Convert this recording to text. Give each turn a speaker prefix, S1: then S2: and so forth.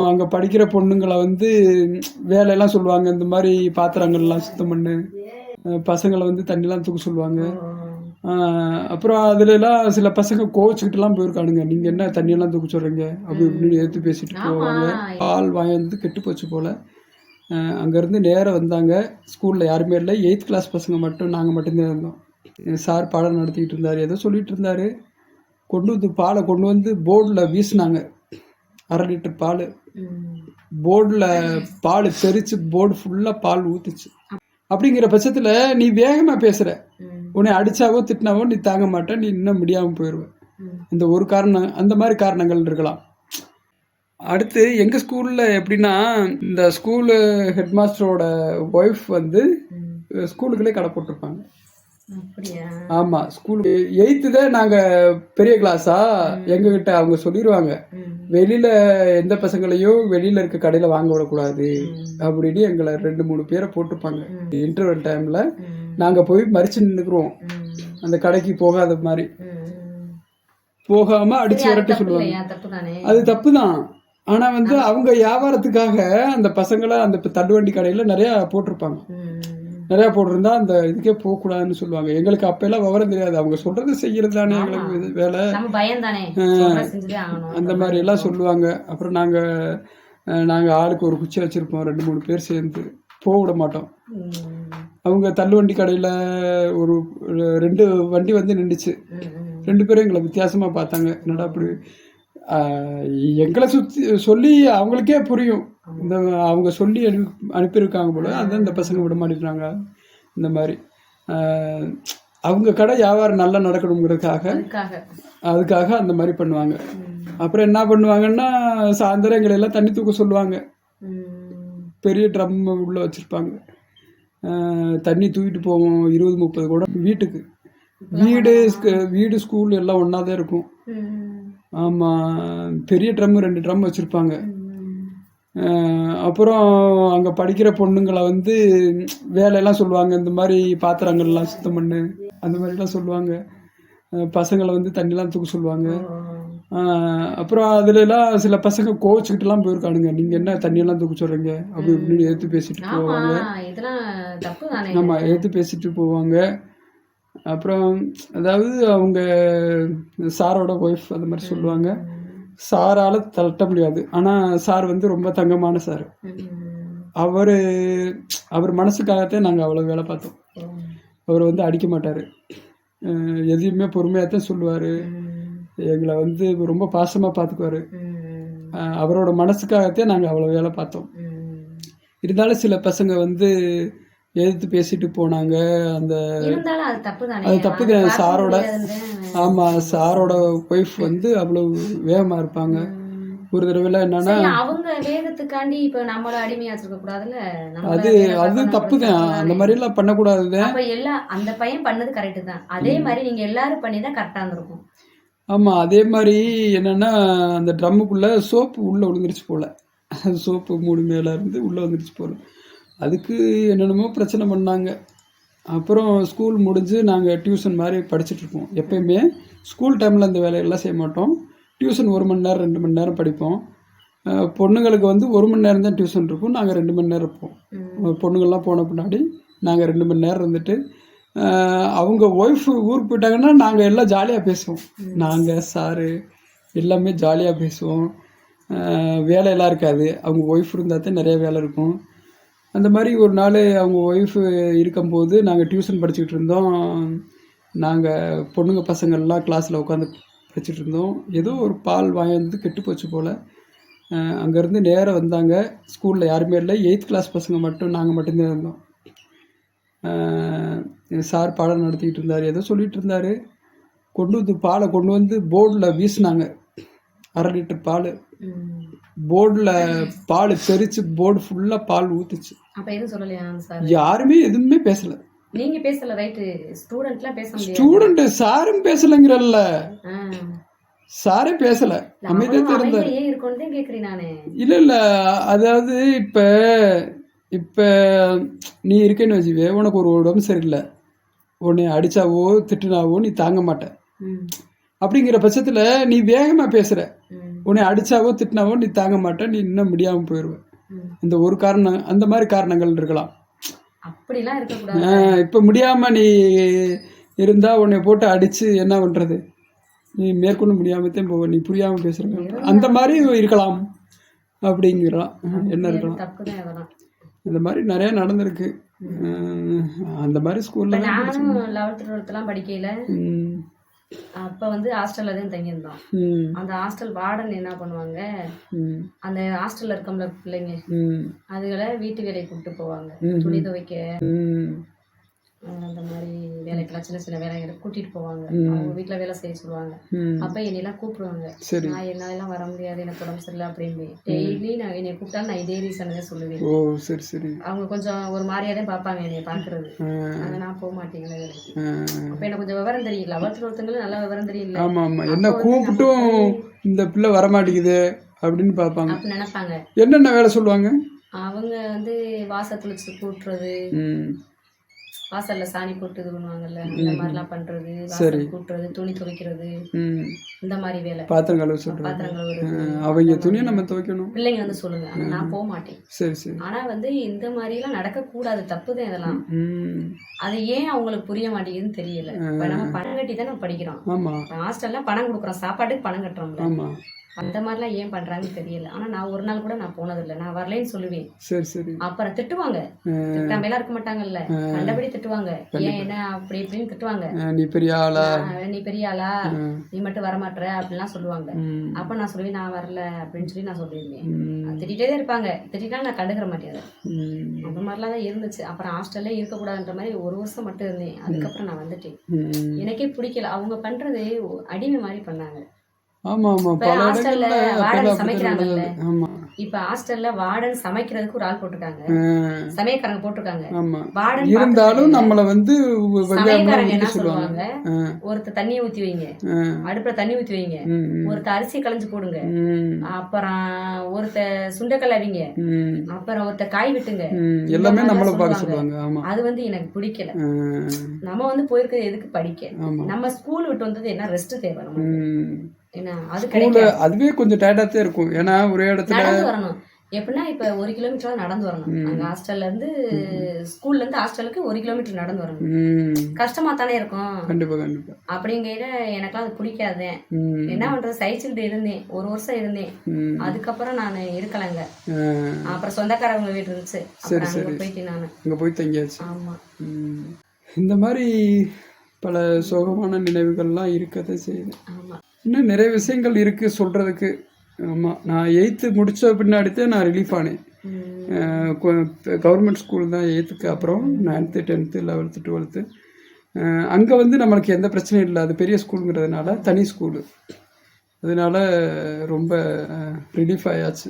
S1: அங்கே படிக்கிற பொண்ணுங்களை வந்து வேலையெல்லாம் சொல்லுவாங்க. இந்த மாதிரி பாத்திரங்கள்லாம் சுத்தம் பண்ணு. பசங்களை வந்து தண்ணிலாம் தூக்க சொல்லுவாங்க. அப்புறம் அதுலலாம் சில பசங்க கோவிச்சுக்கிட்டுலாம் போயிருக்கானுங்க. நீங்கள் என்ன தண்ணியெல்லாம் தூக்க சொல்கிறீங்க அப்படி இப்படின்னு எடுத்து பேசிட்டு போவாங்க. பால் வாங்கி கெட்டு போச்சு போல். அங்கேருந்து நேராக வந்தாங்க. ஸ்கூலில் யாருமே இல்லை. எயித் கிளாஸ் பசங்க மட்டும் நாங்கள் மட்டும்தான் இருந்தோம். சார் பாடம் நடத்திக்கிட்டு இருந்தார். ஏதோ சொல்லிட்டு இருந்தார். கொண்டு வந்து பாலை கொண்டு வந்து போர்டில் வீசினாங்க. அரை லிட்டர் பால். போர்டில் பால் தெரிச்சு போர்டு ஃபுல்லாக பால் ஊற்றுச்சு அப்படிங்கிற பட்சத்தில் நீ வேகமாக பேசுகிற உன்னை அடிச்சாவோ திட்டினாவோ நீ தாங்க மாட்ட நீ இன்னும் முடியாமல் போயிடுவ இந்த ஒரு காரணம் அந்த மாதிரி காரணங்கள் இருக்கலாம். அடுத்து எங்கள் ஸ்கூலில் எப்படின்னா இந்த ஸ்கூலு ஹெட் மாஸ்டரோட ஒய்ஃப் வந்து ஸ்கூலுக்குள்ளே கடை போட்டிருப்பாங்க. ஆமாம் ஸ்கூல் எயித்து தான் நாங்கள் பெரிய கிளாஸா எங்ககிட்ட அவங்க சொல்லிடுவாங்க வெளியில் எந்த பசங்களையும் வெளியில் இருக்க கடையில் வாங்க விடக்கூடாது அப்படின்னு எங்களை ரெண்டு மூணு பேரை போட்டிருப்பாங்க. இன்டர்வல் டைமில் நாங்கள் போய் மறிச்சு நின்றுக்குறோம் அந்த கடைக்கு போகாத மாதிரி. போகாமல் அடிச்சு விரட்ட சொல்லுவாங்க. அது தப்பு தான் ஆனால் வந்து அவங்க வியாபாரத்துக்காக அந்த பசங்களை அந்த தள்ளுவண்டி கடையில் நிறையா போட்டிருப்பாங்க. நிறையா போட்டிருந்தா அந்த இதுக்கே போகக்கூடாதுன்னு சொல்லுவாங்க. எங்களுக்கு அப்பெல்லாம் விவரம் தெரியாது. அவங்க சொல்றது செய்யறது தானே எங்களுக்கு இது வேலை. அந்த மாதிரி எல்லாம் சொல்லுவாங்க. அப்புறம் நாங்கள் நாங்கள் ஆளுக்கு ஒரு குச்சி வச்சுருப்போம். ரெண்டு மூணு பேர் சேர்ந்து. போக விட மாட்டோம். அவங்க தள்ளுவண்டி கடையில் ஒரு ரெண்டு வண்டி வந்து நின்றுச்சு. ரெண்டு பேரும் எங்களை வித்தியாசமாக பார்த்தாங்க. என்னடா அப்படி? எங்களை சுற்றி சொல்லி அவங்களுக்கே புரியும். இந்த அவங்க சொல்லி அனுப்பி அனுப்பியிருக்காங்க போல அதான் இந்த பசங்க விட மாட்டேங்கிறாங்க. இந்த மாதிரி. அவங்க கடை வியாபாரம் நல்லா நடக்கணுங்கிறதுக்காக
S2: அதுக்காக.
S1: அந்த மாதிரி பண்ணுவாங்க. அப்புறம் என்ன பண்ணுவாங்கன்னா சாயந்தரம் எங்களை எல்லாம் தண்ணி தூக்க சொல்லுவாங்க. பெரிய ட்ரம் உள்ளே வச்சுருப்பாங்க. தண்ணி தூக்கிட்டு போவோம் இருபது முப்பது கூட வீட்டுக்கு. வீடு வீடு ஸ்கூல் எல்லாம் ஒன்றா தான் இருக்கும். ஆமாம் பெரிய ட்ரம் ரெண்டு ட்ரம் வச்சுருப்பாங்க. அப்புறம் அங்கே படிக்கிற பொண்ணுங்களை வந்து வேலையெல்லாம் சொல்லுவாங்க. இந்த மாதிரி பாத்திரங்கள்லாம் சுத்தம் பண்ணு. அந்த மாதிரிலாம் சொல்லுவாங்க. பசங்களை வந்து தண்ணிலாம் தூக்க சொல்லுவாங்க. அப்புறம் அதுலலாம் சில பசங்க கோவிச்சுக்கிட்டுலாம் போயிருக்கானுங்க. நீங்கள் என்ன தண்ணியெல்லாம் தூக்க சொல்கிறீங்க அப்படி இப்படின்னு எடுத்து பேசிட்டு போவாங்க. ஆமாம் எடுத்து பேசிட்டு போவாங்க. அப்புறம் அதாவது அவங்க சாரோட ஒய்ஃப் அந்த மாதிரி சொல்லுவாங்க. சாரால் தட்ட முடியாது. ஆனால் சார் வந்து ரொம்ப தங்கமான சார். அவர் அவர் மனசுக்காகத்தான் நாங்கள் அவ்வளோ வேலை பார்த்தோம். அவர் வந்து அடிக்க மாட்டார். எதையுமே பொறுமையாக தான் சொல்லுவார். எங்களை வந்து ரொம்ப பாசமாக பார்த்துக்குவார் அவரோட மனசுக்காகத்தான் நாங்கள் அவ்வளோ வேலை பார்த்தோம். இருந்தாலும் சில பசங்க வந்து எதிர்த்து பேசிட்டு போனாங்க. அந்த
S2: அது தப்பு. பார்க்க
S1: சாரோட. ஆமாம் சாரோட ஒய்ஃப் வந்து அவ்வளோ வேகமாக இருப்பாங்க. ஒரு தடவை என்னன்னா
S2: அவங்க வேகத்துக்காண்டி இப்ப நம்மள அடிமையா வச்சிருக்க கூடாதுல்ல
S1: அது அது தப்பு தான். அந்த
S2: தானே.
S1: மாதிரிலாம் பண்ணக்கூடாது
S2: அப்ப எல்லா அந்த பையன் பண்ணது கரெக்ட் தான். அதே மாதிரி நீங்க எல்லாரும் பண்ணி தான் கரெக்டா இருந்திருக்கும்.
S1: ஆமாம் அதே மாதிரி என்னன்னா அந்த ட்ரம்முக்குள்ளே சோப்பு உள்ளே விழுந்துருச்சு போல். சோப்பு மூடு மேலே இருந்து உள்ளே வந்துருச்சு போல். அதுக்கு என்னென்னமோ பிரச்சனை பண்ணாங்க. அப்புறம் ஸ்கூல் முடிஞ்சு நாங்கள் டியூஷன் மாதிரி படிச்சுட்டு இருப்போம் எப்பயுமே ஸ்கூல் டைமில் அந்த வேலையெல்லாம் செய்ய மாட்டோம். டியூஷன் ஒரு மணி நேரம் ரெண்டு மணி நேரம் படிப்போம். பொண்ணுங்களுக்கு வந்து ஒரு மணி நேரம் தான் டியூஷன் இருக்கும். நாங்கள் ரெண்டு மணி நேரம் இருப்போம். பொண்ணுங்கள்லாம் போன பின்னாடி நாங்கள் ரெண்டு மணி நேரம் இருந்துட்டு அவங்க ஒய்ஃப் ஊருக்கு போயிட்டாங்கன்னா நாங்கள் எல்லாம் ஜாலியாக பேசுவோம். நாங்கள் சாரு எல்லாமே ஜாலியாக பேசுவோம். வேலையெல்லாம் இருக்காது. அவங்க ஒய்ஃப் இருந்தால் தான் நிறைய வேலை இருக்கும். அந்த மாதிரி ஒரு நாள் அவங்க ஒய்ஃபு இருக்கும்போது நாங்கள் டியூஷன் படிச்சுக்கிட்டு இருந்தோம். நாங்கள் பொண்ணுங்க பசங்கள்லாம் கிளாஸில் உட்காந்து படிச்சுட்டு இருந்தோம். ஏதோ ஒரு பால் வாங்கி வந்து கெட்டு போச்சு போல். அங்கேருந்து நேராக வந்தாங்க. ஸ்கூலில் யாருமே இல்லை. எயித் கிளாஸ் பசங்க மட்டும் நாங்கள் மட்டும்தான் இருந்தோம். சார் பாடம் நடத்திக்கிட்டு இருந்தார். ஏதோ சொல்லிகிட்டு இருந்தார். கொண்டு வந்து பாலை கொண்டு வந்து போர்டில் வீசினாங்க. அரை லிட்டர் பால். போர்டில் பால் தெரிச்சு போர்டு ஃபுல்லாக பால் ஊற்றுச்சு
S2: அப்ப எதுவும் சொல்லலையா சார்?
S1: யாருமே எதுவுமே பேசலை.
S2: நீங்க பேசல ரைட்டு. ஸ்டூடெண்ட்லாம் பேச முடியாது.
S1: ஸ்டூடெண்ட் சாரும் பேசலைங்கிறல்ல. சாரே பேசலை.
S2: அமைதியா இருக்கோன்னு கேக்குறேன் நானு.
S1: இல்லை இல்லை. அதாவது இப்போ இப்போ நீ இருக்கேன்னு வச்சுவே உனக்கு ஒரு உடம்பு சரியில்லை. உன்னை அடிச்சாவோ திட்டுனாவோ நீ தாங்க மாட்ட. அப்படிங்கிற பட்சத்தில் நீ வேகமாக பேசுகிற. உன்னை அடிச்சாவோ திட்டினாவோ நீ தாங்க மாட்ட நீ இன்னும் முடியாமல் போயிடுவ. இந்த ஒரு காரணம் அந்த மாதிரி காரணங்கள் இருக்கலாம். இப்போ முடியாமல் நீ இருந்தால் உன்னை போட்டு அடித்து என்ன பண்ணுறது நீ மேற்கொண்டு முடியாமல் தான் போவ நீ புரியாமல் பேசுகிறங்க அந்த மாதிரி இருக்கலாம். அப்படிங்கிறான் என்ன இருக்கலாம். இந்த மாதிரி நிறைய நடந்திருக்கு. அந்த மாதிரி ஸ்கூலில்
S2: லெவல்த் டுவெல்த்லாம் படிக்கையில அப்ப வந்து ஹாஸ்டல்ல தான் தங்கியிருந்தோம். அந்த ஹாஸ்டல் வார்டன் என்ன பண்ணுவாங்க? அந்த ஹாஸ்டல்ல இருக்கோம்ல பிள்ளைங்க. அதுகளை வீட்டு வேலைக்கு கூப்பிட்டு போவாங்க. துணி துவைக்க. அந்த மாதிரி வேலைக்கெல்லாம் சின்ன சின்ன வேலைகளை கூட்டிட்டு போவாங்க. அவங்க வீட்டுல வேலை செய்ய சொல்லுவாங்க. அப்ப என்னையெல்லாம் கூப்பிடுவாங்க.
S1: சரி.
S2: நான் என்னால வர முடியாது எனக்கு உடம்பு சரியில்லை அப்படின்னு. டெய்லி நான் என்னை கூப்பிட்டா நான் இதே ரீசன் தான் சொல்லுவேன்.
S1: ஓ சரி சரி.
S2: அவங்க கொஞ்சம் ஒரு மாதிரியா தான் பார்ப்பாங்க என்னைய பாக்குறது
S1: ஆ.
S2: ஆனா நான் போக வேலைக்கு
S1: ஆ.
S2: அப்ப எனக்கு கொஞ்சம் விவரம் தெரியல. லெவல்த் டுவெல்த்துங்களும் நல்லா விவரம் தெரியல.
S1: ஆமா ஆமா. என்ன கூப்பிட்டும் இந்த பிள்ளை வரமாட்டேங்குது அப்படின்னு பார்ப்பாங்க.
S2: நினைப்பாங்க.
S1: என்னென்ன வேலை சொல்லுவாங்க?
S2: அவங்க வந்து வாசல் தெளிச்சு கூட்டுறது. வாசல்ல சாணி போட்டு இது பண்ணுவாங்கல்ல இந்த மாதிரிலாம் பண்றது வாசல் கூட்டுறது துணி துவைக்கிறது இந்த மாதிரி வேலை.
S1: பாத்திரம் கழுவ சொல்றாங்க
S2: பாத்திரங்கள் வருது
S1: அவங்க துணியை நம்ம துவைக்கணும்.
S2: பிள்ளைங்க வந்து சொல்லுங்க. ஆனா நான் போக மாட்டேன்.
S1: சரி சரி.
S2: ஆனா வந்து இந்த மாதிரி எல்லாம் நடக்க கூடாது தப்புதான் இதெல்லாம்.
S1: ம்.
S2: அது ஏன் அவங்களுக்கு புரிய மாட்டேங்குதுன்னு தெரியல. இப்ப நம்ம பணம் கட்டி தான் நம்ம படிக்கிறோம்
S1: ஆமா
S2: ஹாஸ்டல்ல பணம் கொடுக்குறோம். சாப்பாட்டுக்கு பணம் கட்டுறோம்ல.
S1: ஆமா.
S2: அந்த மாதிரிலாம் ஏன் பண்றாங்கன்னு தெரியல. ஆனா நான் ஒரு நாள் கூட நான் போனதில்லை. நான் வரலைன்னு சொல்லுவேன்.
S1: சரி சரி.
S2: அப்புறம் திட்டுவாங்க. திட்டாம எல்லாம் இருக்க மாட்டாங்கல்ல. கண்டபடி திட்டுவாங்க. ஏன் என்ன அப்படி இப்படின்னு திட்டுவாங்க.
S1: நீ பெரிய ஆளா?
S2: நீ பெரிய ஆளா? நீ மட்டும் வரமாட்ற? அப்படிலாம் சொல்லுவாங்க. அப்ப நான் சொல்லுவேன் நான் வரல அப்படின்னு சொல்லி நான் சொல்லியிருந்தேன்.
S1: ம்.
S2: திட்டிகிட்டே தான் இருப்பாங்க. திட்டிட்டா நான் கண்டுக்கிற மாட்டேன் அதை. அந்த மாதிரிலாம் தான் இருந்துச்சு. அப்புறம் ஹாஸ்டல்ல இருக்கக்கூடாதுன்ற மாதிரி ஒரு வருஷம் மட்டும் இருந்தேன். அதுக்கப்புறம் நான் வந்துட்டேன். எனக்கே பிடிக்கல. அவங்க பண்றது அடிமை மாதிரி பண்ணாங்க.
S1: ஆமா ஆமா.
S2: இப்ப
S1: பல
S2: ஹாஸ்டல்ல
S1: இடங்கள்ல
S2: வார்டன்
S1: அப்பெல்லாம்
S2: சமைக்கிறாங்கல்ல.
S1: அப்படித்தான் ஆமா.
S2: இப்ப ஹாஸ்டல்ல வார்டன் சமைக்கிறதுக்கு ஒரு ஆள் போட்டிருக்காங்க. சமையக்காரங்க போட்டிருக்காங்க. வார்டன்
S1: இருந்தாலும் நம்மள வந்து வெங்காயம்
S2: சமையக்காரங்க என்ன
S1: சொல்லுவாங்க.
S2: ஒருத்தர் தண்ணியை ஊத்தி வைங்க. அடுப்புல தண்ணி ஊத்தி வைங்க. ஒருத்தர் அரிசி களைஞ்சு போடுங்க. அப்புறம் ஒருத்த சுண்டக்கல் அவிங்க. அப்புறம் ஒருத்த காய் வெட்டுங்க.
S1: எல்லாமே
S2: மாதிரிலாம்
S1: நம்மள பார்க்க
S2: சொல்லுவாங்க. அது வந்து எனக்கு பிடிக்கல. நம்ம வந்து போயிருக்கிறது எதுக்கு படிக்க? நம்ம ஸ்கூல் விட்டு வந்தது என்ன ரெஸ்ட் தேவை நம்ம
S1: அதுவே கொஞ்சம் டயர்டா தான் இருக்கும். ஏன்னா ஒரே இடத்துல
S2: வரணும். எப்படின்னா இப்ப ஒரு கிலோமீட்டர் நடந்து வரணும். அங்க ஹாஸ்டல்ல இருந்து ஸ்கூல்ல இருந்து ஹாஸ்டலுக்கு ஒரு கிலோமீட்டர் நடந்து வரணும். கஷ்டமா தானே இருக்கும்.
S1: கண்டிப்பா கண்டிப்பா.
S2: அப்படிங்கிற எனக்கெல்லாம் அது பிடிக்காது. என்ன பண்றது? சைக்கிள்கிட்ட இருந்தேன். ஒரு வருஷம் இருந்தேன். அதுக்கப்புறம் நான் இருக்கலைங்க. அப்புறம் சொந்தக்காரவங்க வீடு இருந்துச்சு. அப்புறம் அங்க போயிட்டேன் நானு.
S1: அங்க போய் தங்கியாச்சு.
S2: ஆமா.
S1: இந்த மாதிரி பல சோகமான நினைவுகள்லாம் இருக்கதான் செய்யுது.
S2: ஆமா.
S1: இன்னும் நிறைய விஷயங்கள் இருக்கு சொல்றதுக்கு. ஆமாம் நான் எயித்து முடிச்ச பின்னாடி தான் நான் ரிலீஃப் ஆனேன். கவர்மெண்ட் ஸ்கூல் தான் எயித்துக்கு அப்புறம் நைன்த்து டென்த்து லெவல்த்து டுவெல்த்து அங்கே வந்து நம்மளுக்கு எந்த பிரச்சனையும் இல்லை. அது பெரிய ஸ்கூலுங்கிறதுனால தனி ஸ்கூலு அதனால ரொம்ப ரிலீஃப் ஆயாச்சு.